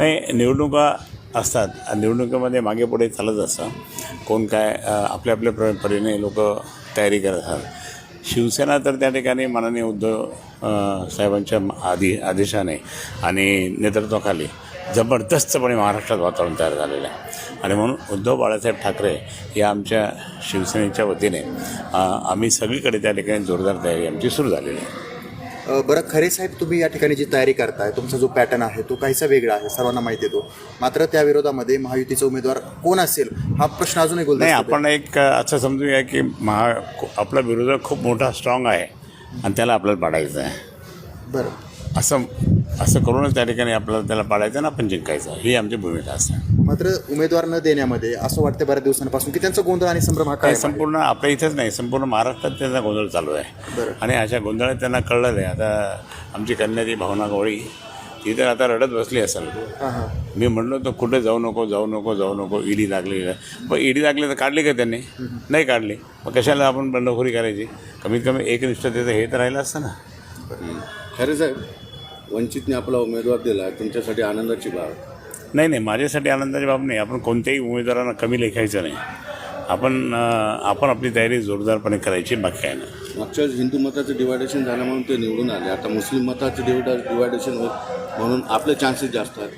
नाही निवडणुका असतात. आणि निवडणुकीमध्ये मागे पुढे चालत असतं. कोण काय आपल्या आपल्या प्र परीने लोक तयारी करत असतात शिवसेना तर त्या ठिकाणी माननीय उद्धव साहेबांच्या आधी आदेशाने आणि नेतृत्वाखाली जबरदस्तपणे महाराष्ट्रात वातावरण तयार झालेलं आहे. आणि म्हणून उद्धव बाळासाहेब ठाकरे या आमच्या शिवसेनेच्या वतीने आम्ही सगळीकडे त्या ठिकाणी जोरदार तयारी आमची सुरू झालेली आहे. बरं खरे साहेब तुम्ही या ठिकाणी जी तयारी करताय तुमचा जो पॅटर्न आहे तो काहीसा वेगळा आहे सर्वांना माहिती आहे तो. मात्र त्या विरोधामध्ये महायुतीचा उमेदवार कोण असेल हा प्रश्न अजूनही नाही गोल आपण एक असं समजूया की महा आपला विरोधक खूप मोठा स्ट्रॉंग आहे आणि त्याला आपल्याला पाडायचं आहे बरं. असं असं करूनच त्या ठिकाणी आपल्याला त्याला पाडायचं आणि आपण जिंकायचं. ही आमची भूमिका असते. मात्र उमेदवार न देण्यामध्ये असं वाटतं बऱ्याच दिवसांपासून की त्यांचा गोंधळ आणि संभ्रम हा काय संपूर्ण आपल्या इथेच नाही संपूर्ण महाराष्ट्रात त्यांचा गोंधळ चालू आहे. आणि अशा गोंधळात त्यांना कळलं आहे आता आमची कन्या ती भावना गवळी ती तर आता रडत बसली असेल. मी म्हणलो तर कुठे जाऊ नको जाऊ नको जाऊ नको ईडी लागली पण ईडी लागली तर काढली का त्यांनी? नाही काढली. मग कशाला आपण बंडखोरी करायची? कमीत कमी एकनिष्ठतेचं हे तर राहिलं असतं ना. खरे साहेब वंचितने आपला उमेदवार दिला तुमच्यासाठी आनंदाची बाब. नाही नाही माझ्यासाठी आनंदाची बाब नाही. आपण कोणत्याही उमेदवारांना कमी लेखायचं नाही. आपण आपण आपली तयारी जोरदारपणे करायची बाकी काय नाही मागच्या हिंदू मताचं डिवायडेशन झालं म्हणून ते निवडून आले. आता मुस्लिम मताचं डिवायडा डिवायडेशन होत म्हणून आपले चान्सेस जास्त आहेत.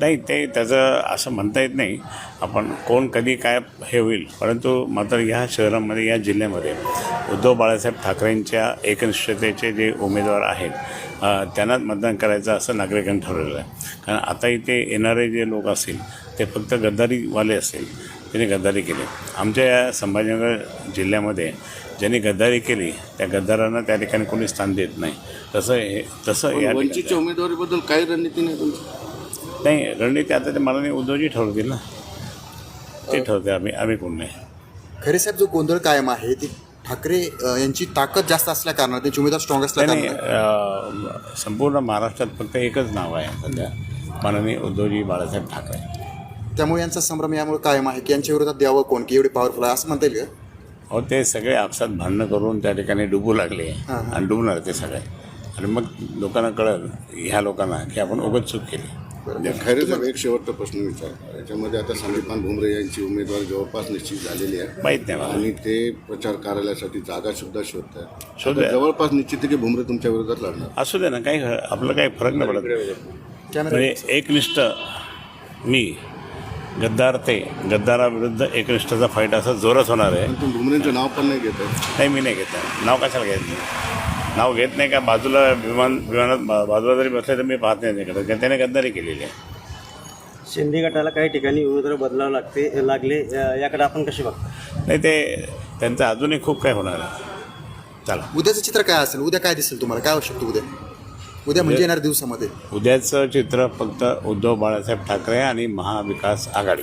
नाही ते त्याचं असं म्हणता येत नाही. आपण कोण कधी काय हे होईल परंतु मात्र ह्या शहरामध्ये या जिल्ह्यामध्ये उद्धव बाळासाहेब ठाकरेंच्या एकनिष्ठतेचे जे उमेदवार आहेत त्यांनाच मतदान करायचं असं नागरिकांनी ठरवलेलं आहे. कारण आता इथे येणारे जे लोक असतील ते फक्त गद्दारीवाले असतील त्यांनी गद्दारी केली. आमच्या या संभाजीनगर जिल्ह्यामध्ये ज्यांनी गद्दारी केली त्या गद्दारांना त्या ठिकाणी कोणी स्थान देत नाही. तसं हे तसं या वंचितच्या उमेदवारीबद्दल काही रणनीती नाही तुमची? नाही रणनीती आता ते मला उद्धवजी ठरवतील ना. ते ठरवते आम्ही आम्ही कोण नाही. खरे साहेब जो गोंधळ कायम आहे ती ठाकरे यांची ताकद जास्त असल्या कारणाने त्यांचे उमेदवार स्ट्रॉंग असल्या संपूर्ण महाराष्ट्रात फक्त एकच नाव आहे सध्या. माननीय उद्धवजी बाळासाहेब ठाकरे. त्यामुळे यांचा संभ्रम यामुळे कायम आहे की यांच्या विरोधात द्यावं कोण की एवढी पॉवरफुल आहे असं म्हणता येईल का? अहो ते सगळे आपसात भांडणं करून त्या ठिकाणी डुबू लागले आणि डुबणार ते सगळे. आणि मग लोकांना कळलं ह्या लोकांना की आपण उगत चूक केली. खरे साहेब एक शेवटचा प्रश्न विचार. याच्यामध्ये आता संदीपान भुमरे यांची उमेदवारी जवळपास निश्चित झालेली आहे. माहीत नाही मला. आणि ते प्रचार कार्यालयासाठी जागा सुद्धा शोधत आहेत शोधूया. आता जवळपास निश्चित आहे की भुमरे तुमच्या विरोधात लढणार. असू दे ना काही आपलं काही फरक नाही पडत. म्हणजे एकनिष्ठ मी गद्दार ते गद्दाराविरुद्ध एकनिष्ठाचा फाईट असा जोरात होणार आहे. पण तुम्ही भुमरेंचं नाव पण नाही घेत आहे. नाही मी नाही घेत आहे. नाव कशाला घेत नाही? नाव घेत नाही का? बाजूला विमान विमानात बाजूला जरी बसले तर मी पाहत नाही त्याकडे त्याने गद्दारी केलेली आहे. शिंदे गटाला काही ठिकाणी उमेदवार बदलावं लागते लागले. याकडे आपण कसे बघतो? नाही ते त्यांचं अजूनही खूप काय होणार आहे. चला. उद्याचं चित्र काय असेल? उद्या काय दिसेल तुम्हाला? काय आवश्यकता उद्या? उद्या म्हणजे येणाऱ्या दिवसामध्ये. उद्याचं चित्र फक्त उद्धव बाळासाहेब ठाकरे आणि महाविकास आघाडी.